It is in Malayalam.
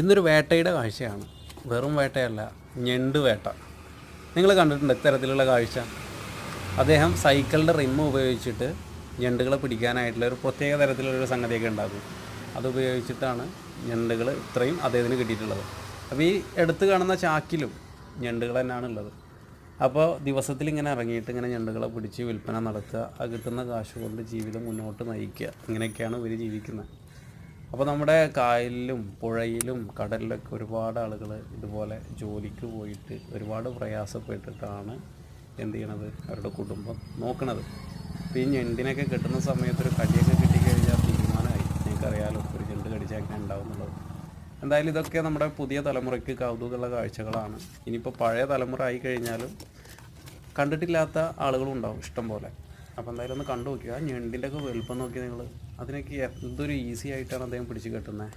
ഇന്നൊരു വേട്ടയുടെ കാഴ്ചയാണ്. വെറും വേട്ടയല്ല ഞണ്ട് വേട്ട. നിങ്ങൾ കണ്ടിട്ടുണ്ട് ഇത്തരത്തിലുള്ള കാഴ്ച? അദ്ദേഹം സൈക്കിളിന്റെ റിമ്മ് ഉപയോഗിച്ചിട്ട് ഞണ്ടുകളെ പിടിക്കാനായിട്ടുള്ള ഒരു പ്രത്യേക തരത്തിലുള്ളൊരു സംഗതിയൊക്കെ ഉണ്ടാക്കും. അതുപയോഗിച്ചിട്ടാണ് ഞണ്ടുകൾ ഇത്രയും അദ്ദേഹത്തിന് കിട്ടിയിട്ടുള്ളത്. അപ്പോൾ ഈ എടുത്ത് കാണുന്ന ചാക്കിലും ഞണ്ടുകൾ തന്നെയാണ് ഉള്ളത്. അപ്പോൾ ദിവസത്തിൽ ഇങ്ങനെ ഇറങ്ങിയിട്ട് ഇങ്ങനെ ഞണ്ടുകളെ പിടിച്ച് വിൽപ്പന നടത്തുക ആ കിട്ടുന്ന കാശ് കൊണ്ട് ജീവിതം മുന്നോട്ട് നയിക്കുക ഇങ്ങനെയൊക്കെയാണ് ഇവർ ജീവിക്കുന്നത്. അപ്പോൾ നമ്മുടെ കായലിലും പുഴയിലും കടലിലൊക്കെ ഒരുപാട് ആളുകൾ ഇതുപോലെ ജോലിക്ക് പോയിട്ട് ഒരുപാട് പ്രയാസപ്പെട്ടിട്ടാണ് എന്ത് ചെയ്യണത്? അവരുടെ കുടുംബം നോക്കണത്. അപ്പോൾ ഈ ഞെണ്ടിനൊക്കെ കിട്ടുന്ന സമയത്ത് ഒരു കടിയൊക്കെ കിട്ടിക്കഴിഞ്ഞാൽ തീരുമാനമായി. നിങ്ങൾക്കറിയാലോ ഒരു ചെണ്ട് എങ്ങനെ ഉണ്ടാവുന്നുള്ളത്. എന്തായാലും ഇതൊക്കെ നമ്മുടെ പുതിയ തലമുറയ്ക്ക് കൗതുകമുള്ള കാഴ്ചകളാണ്. ഇനിയിപ്പോൾ പഴയ തലമുറ ആയി കഴിഞ്ഞാലും കണ്ടിട്ടില്ലാത്ത ആളുകളും ഉണ്ടാവും ഇഷ്ടം പോലെ. അപ്പോൾ എന്തായാലും ഒന്ന് കണ്ടു നോക്കുക ഞണ്ടിന്റെ ഒക്കെ വലുപ്പം നോക്കി നിങ്ങൾ അതിനൊക്കെ എന്തൊരു ഈസി ആയിട്ടാണ് അദ്ദേഹം പിടിച്ച് കെട്ടുന്നത്